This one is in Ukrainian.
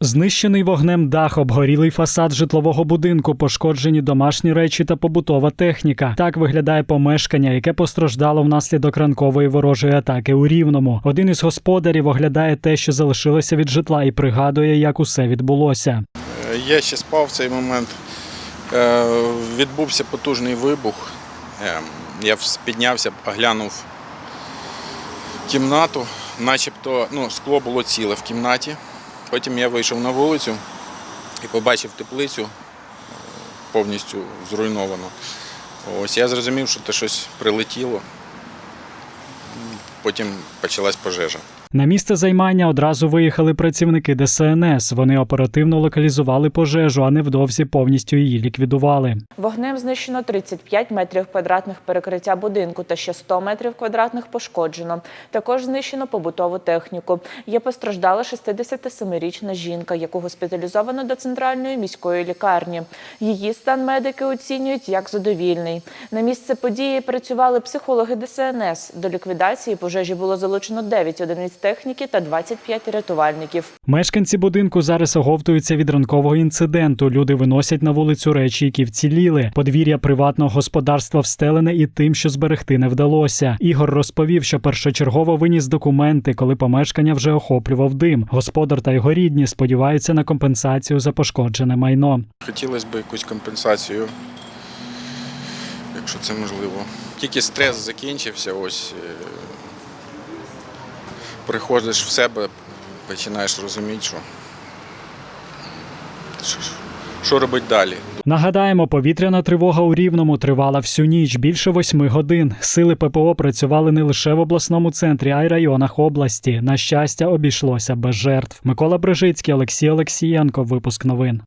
Знищений вогнем дах, обгорілий фасад житлового будинку, пошкоджені домашні речі та побутова техніка. Так виглядає помешкання, яке постраждало внаслідок ранкової ворожої атаки у Рівному. Один із господарів оглядає те, що залишилося від житла, і пригадує, як усе відбулося. Я ще спав в цей момент. Е, Відбувся потужний вибух. Е, Я піднявся, оглянув кімнату, начебто ну, скло було ціле в кімнаті. Потім я вийшов на вулицю і побачив теплицю е, повністю зруйновану. Ось я зрозумів, що це щось прилетіло. Потім почалась пожежа. На місце займання одразу виїхали працівники ДСНС. Вони оперативно локалізували пожежу, а невдовзі повністю її ліквідували. Вогнем знищено 35 метрів квадратних перекриття будинку та ще 100 метрів квадратних пошкоджено. Також знищено побутову техніку. Є постраждала 67-річна жінка, яку госпіталізовано до центральної міської лікарні. Її стан медики оцінюють як задовільний. На місце події працювали психологи ДСНС. До ліквідації пожежі було залучено 9 одиниць техніки та 25 рятувальників. Мешканці будинку зараз оговтуються від ранкового інциденту. Люди виносять на вулицю речі, які вціліли. Подвір'я приватного господарства встелене і тим, що зберегти не вдалося. Ігор розповів, що першочергово виніс документи, коли помешкання вже охоплював дим. Господар та його рідні сподіваються на компенсацію за пошкоджене майно. Хотілося б якусь компенсацію, якщо це можливо. Тільки стрес закінчився, ось е, приходиш в себе, починаєш розуміти, що, що, робити далі. Нагадаємо, повітряна тривога у Рівному тривала всю ніч більше восьми годин. Сили ППО працювали не лише в обласному центрі, а й районах області. На щастя, обійшлося без жертв. Микола Брижицький, Олексій Олексієнко. Випуск новин.